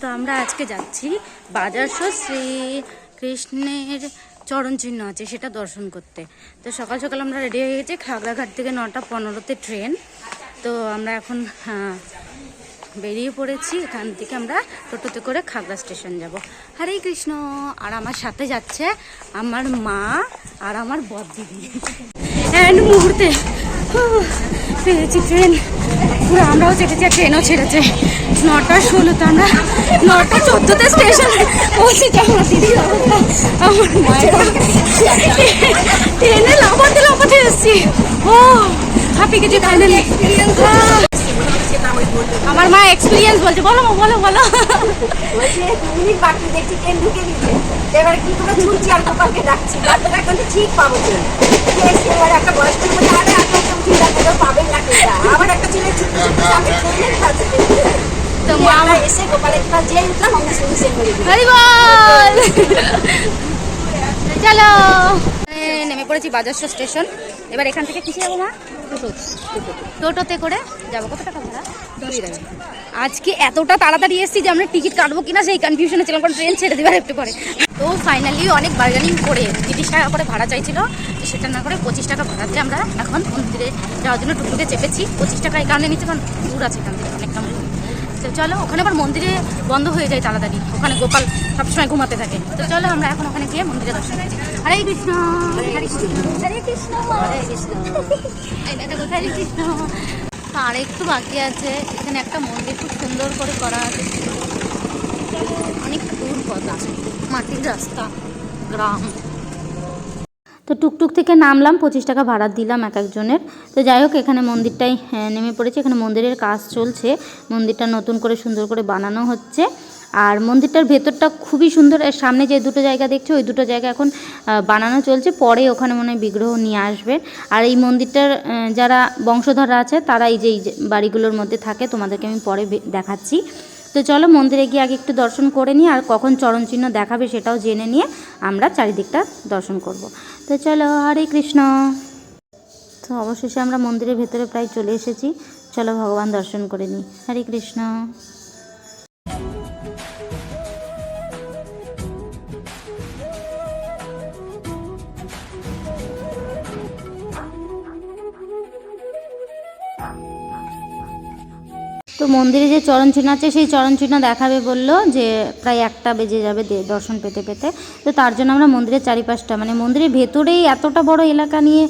তো আমরা আজকে যাচ্ছি বাজারসো শ্রী কৃষ্ণের চরণ চিহ্ন আছে সেটা দর্শন করতে। তো সকাল সকাল আমরা রেডি হয়ে গেছি খাগড়াঘাট থেকে নটা পনেরোতে ট্রেন তো আমরা এখন হ্যাঁ, বেরিয়ে পড়েছি এখান থেকে আমরা টোটোতে করে খাগড়া স্টেশন যাব। হরে কৃষ্ণ আর আমার সাথে যাচ্ছে আমার মা আর আমার বদ দিদি। মুহূর্তে পেয়েছি ট্রেন পুরো আমরাও চেপেছি আর ট্রেনও ছেড়েছে। নটা ষোলোতে আমরা। নটা চোদ্দোতে স্টেশন পৌঁছেছি আমার দিদির অবস্থা। ট্রেনে লাফাতে লাফাতে এসছি। ও হাঁপি গেছি ফাইনালি আমার মা এক্সপিরিয়েন্স বলছে। বলো মা, বলো বলো। মিনিট বাকি দেখছি ট্রেন ঢুকে এবার কি করে ছুটছি আর গোপালকে ডাকছি? ঠিক পাবো একটা বয়স্ক আরে না আবার একটা ছেলে সামনে ট্রেনে খাচ্ছে তো মা এসে গোপালের কিনা যে উঠলাম আমরা সঙ্গে সেন করে চলো। নেমে পড়েছি বাজারসো স্টেশন। এবার এখান থেকে কিসে যাব মা? টোটোতে। করে যাব। কত টাকা ভাড়া? আজকে এতটা তাড়াতাড়ি এসেছি যে আমরা টিকিট কাটবো কিনা সেই কনফিউশনে ছিলাম, কারণ ট্রেন ছেড়ে দেবার একটু পরে। তো ফাইনালি অনেক বার্গেনিং করে তিরিশ টাকা করে ভাড়া চাইছিল সেটা না করে পঁচিশ টাকা ভাড়াতে আমরা এখন মন্দিরে যাওয়ার জন্য টুকটুকে চেপেছি। পঁচিশ টাকা এই কারণে নিচ্ছে কারণ দূর আছে এখান থেকে, অনেকটা। তো চলো, ওখানে আবার মন্দিরে বন্ধ হয়ে যায় তাড়াতাড়ি। ওখানে গোপাল সবসময় ঘুমাতে থাকে। তো চলো আমরা এখন ওখানে গিয়ে মন্দিরে দর্শন করছি। হরে কৃষ্ণ হরে কৃষ্ণ হরে কৃষ্ণ হরে কৃষ্ণ। হরে কৃষ্ণ। আর একটু বাকি আছে। এখানে একটা মন্দির খুব সুন্দর করে করা আছে। অনেক দূর পথ আছে। মাটির রাস্তা গ্রাম। তো টুকটুক থেকে নামলাম পঁচিশ টাকা ভাড়া দিলাম এক একজনের। তো যাই হোক এখানে মন্দিরটাই হ্যাঁ, নেমে পড়েছে। এখানে মন্দিরের কাজ চলছে। মন্দিরটা নতুন করে সুন্দর করে বানানো হচ্ছে। আর মন্দিরটার ভেতরটা খুবই সুন্দর। আর সামনে যে দুটো জায়গা দেখছ, ওই দুটো জায়গা এখন বানানো চলছে। পরে ওখানে মনে হয় বিগ্রহ নিয়ে আসবে। আর এই মন্দিরটার যারা বংশধররা আছে, তারা এই যে বাড়িগুলোর মধ্যে থাকে, তোমাদেরকে আমি পরে দেখাচ্ছি। তো চলো মন্দিরে গিয়ে আগে একটু দর্শন করে নিই, আর কখন চরণ চিহ্ন দেখাবে সেটাও জেনে নিয়ে আমরা চারিদিকটা দর্শন করব। তো চলো, হরে কৃষ্ণ। তো অবশেষে আমরা মন্দিরের ভেতরে প্রায় চলে এসেছি। চলো ভগবান দর্শন করে নিই। হরে কৃষ্ণ। তো মন্দিরে যে চরণ চিহ্ন আছে, সেই চরণ চিহ্ন দেখাবে বলল যে প্রায় একটা বেজে যাবে দর্শন পেতে পেতে। তো তার জন্য আমরা মন্দিরের চারিপাশটা মানে মন্দিরের ভেতরেই এতটা বড় এলাকা নিয়ে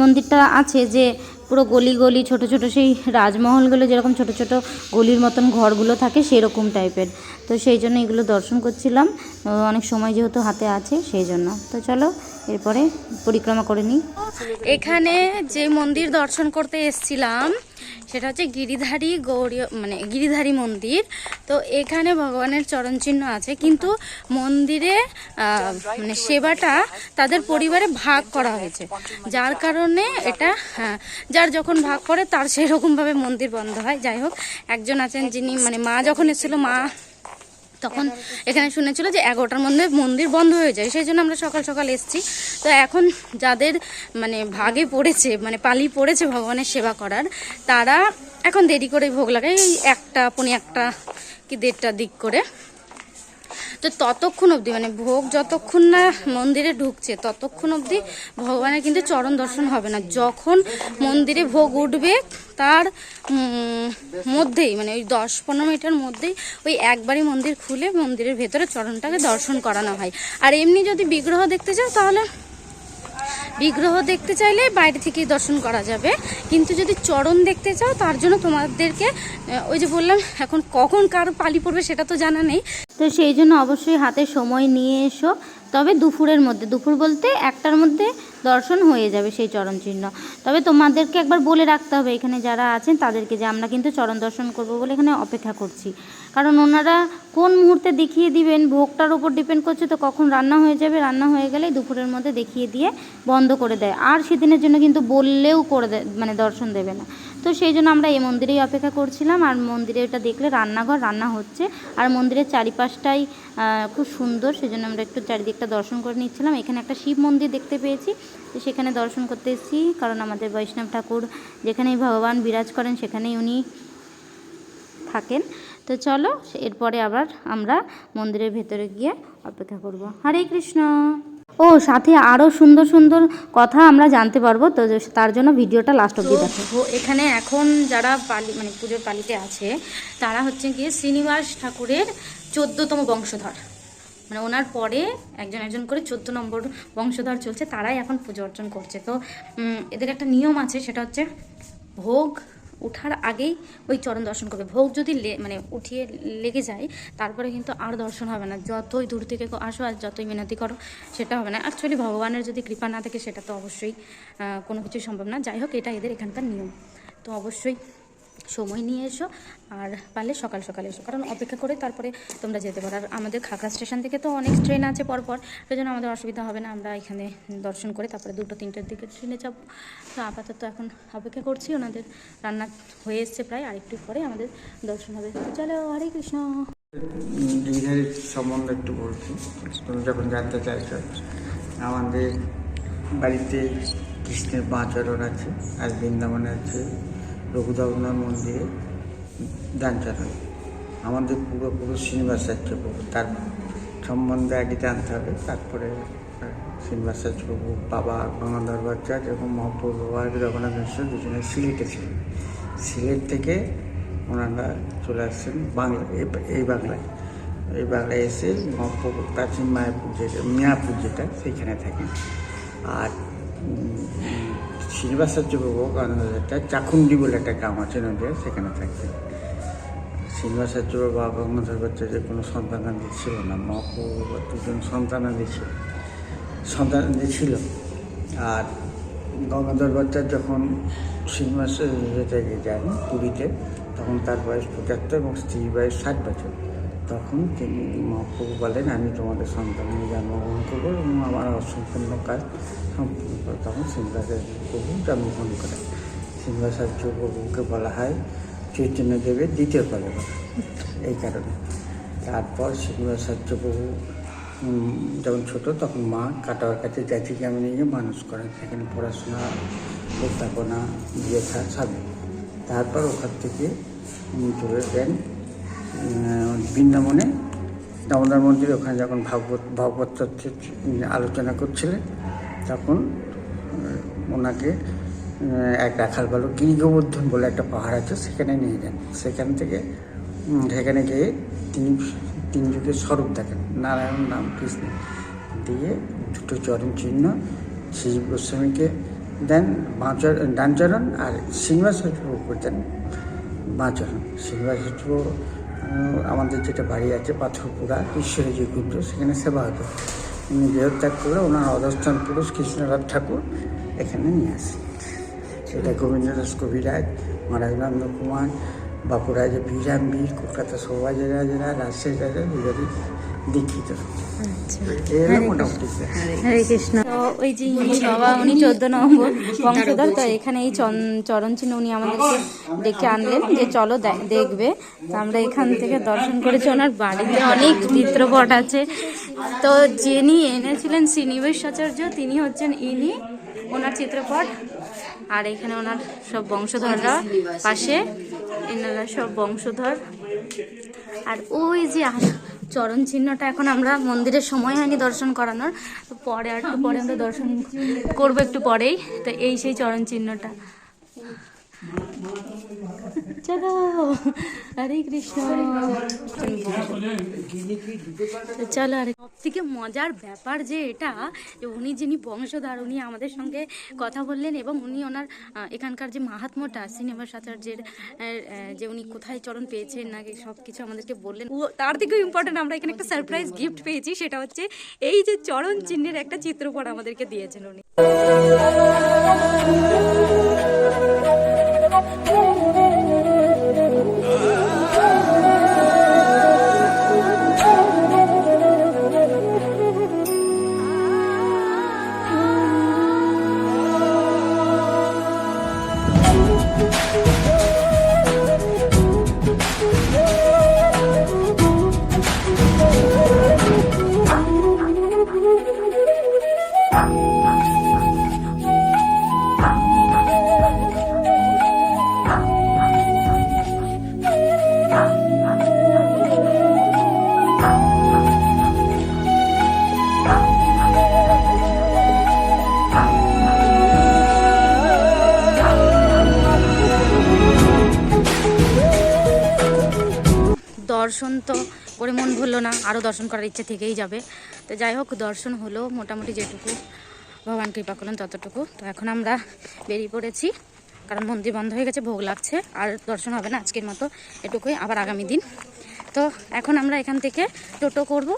মন্দিরটা আছে যে পুরো গলি গলি, ছোট ছোট সেই রাজমহলগুলো যেরকম ছোট ছোট গলির মতন ঘরগুলো থাকে সেরকম টাইপের। তো সেই জন্য এগুলো দর্শন করছিলাম। অনেক সময় যেহেতু হাতে আছে, সেই জন্য। তো চলো এরপরে পরিক্রমা করে নিই। এখানে যে মন্দির দর্শন করতে এসছিলাম সেটা হচ্ছে গিরিধারী গৌরী মানে গিরিধারী মন্দির। তো এখানে ভগবানের চরণ চিহ্ন আছে কিন্তু মন্দিরে মানে সেবাটা তাদের পরিবারে ভাগ করা হয়েছে। যার কারণে এটা হ্যাঁ, যার যখন ভাগ করে তার সেই রকমভাবে মন্দির বন্ধ হয়। যাই হোক একজন আছেন যিনি মানে মা যখন এসেছিল মা তখন এখানে শুনেছিল যে এগারোটার মধ্যে মন্দির বন্ধ হয়ে যায়, সেই জন্য আমরা সকাল সকাল এসেছি। তো এখন যাদের মানে ভাগে পড়েছে মানে পালি পড়েছে ভগবানের সেবা করার, তারা এখন দেরি করে ভোগ লাগায়, এই একটা, পনি একটা কি দেড়টার দিক করে। তো ততক্ষণ অবধি মানে ভোগ যতক্ষণ না মন্দিরে ঢুকছে, ততক্ষণ অবধি ভগবানের কিন্তু চরণ দর্শন হবে না। যখন মন্দিরে ভোগ উঠবে, তার মধ্যেই মানে ওই দশ পনেরো মিনিটের মধ্যেই ওই একবারই মন্দির খুলে মন্দিরের ভেতরে চরণটাকে দর্শন করানো হয়। আর এমনি যদি বিগ্রহ দেখতে চাও তাহলে বিগ্রহ দেখতে চাইলে বাইরে থেকেই দর্শন করা যাবে। কিন্তু যদি চরণ দেখতে চাও, তার জন্য তোমাদেরকে ওই যে বললাম, এখন কখন কার পালি পড়বে সেটা তো জানা নেই। তো সেই জন্য অবশ্যই হাতে সময় নিয়ে এসো। তবে দুপুরের মধ্যে, দুপুর বলতে একটার মধ্যে দর্শন হয়ে যাবে সেই চরণ চিহ্ন। তবে তোমাদেরকে একবার বলে রাখতে হবে, এখানে যারা আছেন তাদেরকে যে আমরা কিন্তু চরণ দর্শন করব বলে এখানে অপেক্ষা করছি। কারণ ওনারা কোন মুহূর্তে দেখিয়ে দিবেন, ভোগটার উপর ডিপেন্ড করছে, তো কখন রান্না হয়ে যাবে, রান্না হয়ে গেলেই দুপুরের মধ্যে দেখিয়ে দিয়ে বন্ধ করে দেয়। আর সেদিনের জন্য কিন্তু বললেও করে দেয় মানে দর্শন দেবে না। তো সেই জন্য আমরা এই মন্দিরেই অপেক্ষা করছিলাম। আর মন্দিরে ওটা দেখলে রান্নাঘর, রান্না হচ্ছে। আর মন্দিরের চারিপাশটাই খুব সুন্দর। সেজন্য আমরা একটু চারিদিকটা দর্শন করে নিচ্ছিলাম। এখানে একটা শিব মন্দির দেখতে পেয়েছি। তো সেখানে দর্শন করতে এসেছি। কারণ আমাদের বৈষ্ণব ঠাকুর যেখানেই ভগবান বিরাজ করেন, সেখানেই উনি থাকেন। তো চলো, এরপরে আবার আমরা মন্দিরের ভেতরে গিয়ে অপেক্ষা করব। হরে কৃষ্ণ! ও, সাথে আরও সুন্দর সুন্দর কথা আমরা জানতে পারব, তো তার জন্য ভিডিওটা লাস্ট অব্দি দেখো। এখানে এখন যারা পালি মানে পুজোর পালিতে আছে, তারা হচ্ছে গিয়ে শ্রীনিবাস ঠাকুরের চোদ্দতম বংশধর। মানে ওনার পরে একজন একজন করে চোদ্দ নম্বর বংশধর চলছে, তারাই এখন পুজো অর্চন করছে। তো এদের একটা নিয়ম আছে, সেটা হচ্ছে ভোগ ওঠার আগেই ওই চরণ দর্শন করবে। ভোগ যদি মানে উঠিয়ে লেগে যায়, তারপরে কিন্তু আর দর্শন হবে না। যতই দূর থেকে আসো আর যতই মিনতি করো, সেটা হবে না। অ্যাকচুয়ালি ভগবানের যদি কৃপা না থাকে, সেটা তো অবশ্যই কোনো কিছু সম্ভব না। যাই হোক, এটা এদের এখানকার নিয়ম। তো অবশ্যই সময় নিয়ে এসো আর পারলে সকাল সকালে এসো। কারণ অপেক্ষা করে তারপরে তোমরা যেতে পারো। আর আমাদের খাগড়া স্টেশন থেকে তো অনেক ট্রেন আছে পরপর সেই জন্য আমাদের অসুবিধা হবে না। আমরা এখানে দর্শন করে তারপরে দুটো তিনটের দিকে ট্রেনে যাব। তো আপাতত এখন অপেক্ষা করছি, ওনাদের রান্না হয়ে এসছে প্রায়। আরেকটু পরে আমাদের দর্শন হবে। চলো, হরে কৃষ্ণ। গিরিধারীর সম্বন্ধে একটু বলছি। তুমি যখন জানতে চাইছো, আমাদের বাড়িতে কৃষ্ণের বাঁচরণ আছে আর বৃন্দাবনে আছে। রঘুদাবনার মন্দিরে দানচরণ আমাদের পূর্বপুরুষ শ্রীনিবাসাচার্য প্রভু, তার সম্বন্ধে আগে জানতে হবে, তারপরে শ্রীনিবাসাচার্য প্রভু, বাবা গঙ্গাধর ভট্টাচার্য এবং মহাপ্রভু বাবা রঘুনাথ মিশ্র দুজনে সিলেটে ছিলেন। সিলেট থেকে ওনারা চলে আসছেন বাংলা এই- এই বাংলায়। এই বাংলায় এসে মহাপ্রভু প্রাচীন মায়াপুর যেটা, মিয়াপুর যেটা, সেইখানে থাকেন। আর শ্রীনিবাসাচার্য প্রভু গঙ্গাধর চাকুন্ডি বলে একটা গ্রাম আছে নদীয়া সেখানে থাকতেন শ্রীনিবাসাচার্য বা গঙ্গাধর ভট্টাচার্যের কোনো সন্তানাদি ছিল না মহাপ্রভু দুজন সন্তানাদি ছিল সন্তানাদি ছিল আর গঙ্গাধর ভট্টাচার্য যখন শ্রীনিবাসের থেকে যান পুরীতে, তখন তার বয়স পঁচাত্তর এবং স্ত্রীর বয়স ষাট বছর। তখন তিনি মহাপ্রভু বলেন আমি তোমাদের সন্তান নিয়ে জন্মগ্রহণ করব এবং আমার অসম্পূর্ণ কাজ সম্পূর্ণ করব। তখন শ্রীনিবাসাচার্য প্রভু জন্মগ্রহণ করেন শ্রীনিবাসাচার্য প্রভুকে বলা হয় চৈতন্যদেবের দ্বিতীয় কলেবর এই কারণে। তারপর শ্রীনিবাসাচার্য প্রভু যখন ছোট তখন মা কাটাওয়ার কাছে জাতি গ্রামে নিয়ে মানুষ করেন সেখানে পড়াশোনা অধ্যাপনা লেখা সবই। তারপর ওখান থেকে চলে উম, বৃন্দাবনে দামোদর মন্দিরে ওখানে যখন ভাগবত ভাগবত আলোচনা করছিলেন, তখন ওনাকে এক রাখাল বালক গিরিগোবর্ধন বলে একটা পাহাড় আছে, সেখানে নিয়ে যান। সেখান থেকে সেখানে গিয়ে তিনি, তিন যুগের স্বরূপ দেখেন, নারায়ণ নাম কৃষ্ণ, দিয়ে দুটো চরণ চিহ্ন শ্রী গোস্বামীকে দেন, বাঁচর ডানচরণ আর শ্রীনিবাস উপর দেন বাঁচরণ। শ্রীনিবাস আমাদের যেটা বাড়ি আছে পাথরপুরা, ঈশ্বরী কুঞ্জ সেখানে সেবা হতো। উনি দেহত্যাগ করে ওনার অধস্থান পুরুষ কৃষ্ণনাথ ঠাকুর এখানে নিয়ে আসে। সেটা গোবিন্দদাস কবিরাজ মহারাজনন্দ কুমার বাঁকুড়া যে বীরাম্বীর কলকাতা সৌভাজের রাজেরা রাজশাহী রাজা দীক্ষিত। কৃষ্ণ। তো ওই যে ইনি উনি চোদ্দ নম্বর বংশধর, তো এখানে এই উনি আমাদেরকে আনলেন যে চলো দেখবে। তো আমরা এখান থেকে দর্শন করেছি, ওনার বাড়িতে অনেক চিত্রপট আছে। তো যিনি এনেছিলেন শ্রীনিবাস আচার্য, তিনি হচ্ছেন ইনি ওনার চিত্রপট। আর এখানে ওনার সব বংশধররা পাশে, এনারা সব বংশধর। আর ওই যে চরণ চিহ্নটা এখন আমরা মন্দিরের সময় হয়নি দর্শন করানোর, তো পরে আর একটু পরে আমরা দর্শন করব একটু পরেই, তো এই সেই চরণ চিহ্নটা। চলো হরে কৃষ্ণ চলো আরে সব থেকে মজার ব্যাপার যে এটা যে উনি যিনি বংশধর উনি আমাদের সঙ্গে কথা বললেন এবং উনি ওনার এখানকার যে মাহাত্মটা আহ, যে উনি কোথায় চরণ পেয়েছেন নাকি সব কিছু আমাদেরকে বললেন। ও তার থেকেও ইম্পর্টেন্ট আমরা এখানে একটা সারপ্রাইজ গিফট পেয়েছি সেটা হচ্ছে এই যে চরণ চিহ্নের একটা চিত্রপট আমাদেরকে দিয়েছেন উনি। দর্শন তো করে মন ভরলো না আরও দর্শন করার ইচ্ছে থেকেই যাবে। তো যাই হোক, দর্শন হলো মোটামুটি যেটুকু। ভগবান কৃপা করলেন ততটুকু। তো এখন আমরা বেরিয়ে পড়েছি, কারণ মন্দির বন্ধ হয়ে গেছে, ভোগ লাগছে, আর দর্শন হবে না আজকের মতো এটুকুই, আবার আগামী দিন। তো এখন আমরা এখান থেকে টোটো করব।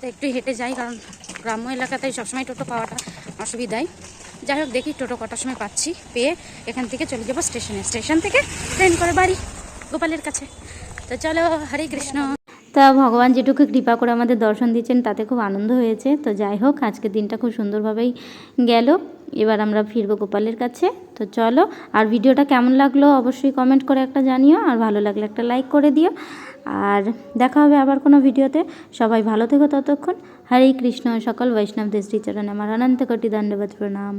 তো একটু হেঁটে যাই, কারণ গ্রাম্য এলাকাতে সবসময় টোটো পাওয়াটা অসুবিধাই। যাই হোক, দেখি টোটো কটার সময় পাচ্ছি, পেয়ে এখান থেকে চলে যাব স্টেশনে। স্টেশন থেকে ট্রেন করে বাড়ি, গোপালের কাছে। তো চলো, হরে কৃষ্ণ। তা ভগবান যেটুকু কৃপা করে আমাদের দর্শন দিচ্ছেন, তাতে খুব আনন্দ হয়েছে। তো যাই হোক আজকের দিনটা খুব সুন্দরভাবেই গেল। এবার আমরা ফিরবো গোপালের কাছে। তো চলো, আর ভিডিওটা কেমন লাগল অবশ্যই কমেন্ট করে একটা জানিও, আর ভালো লাগলে একটা লাইক করে দিও। আর দেখা হবে আবার কোনো ভিডিওতে। সবাই ভালো থেকো ততক্ষণ। হরে কৃষ্ণ, সকল বৈষ্ণব দেশ চরণ আমার অনন্ত কোটি দণ্ডবত প্রণাম।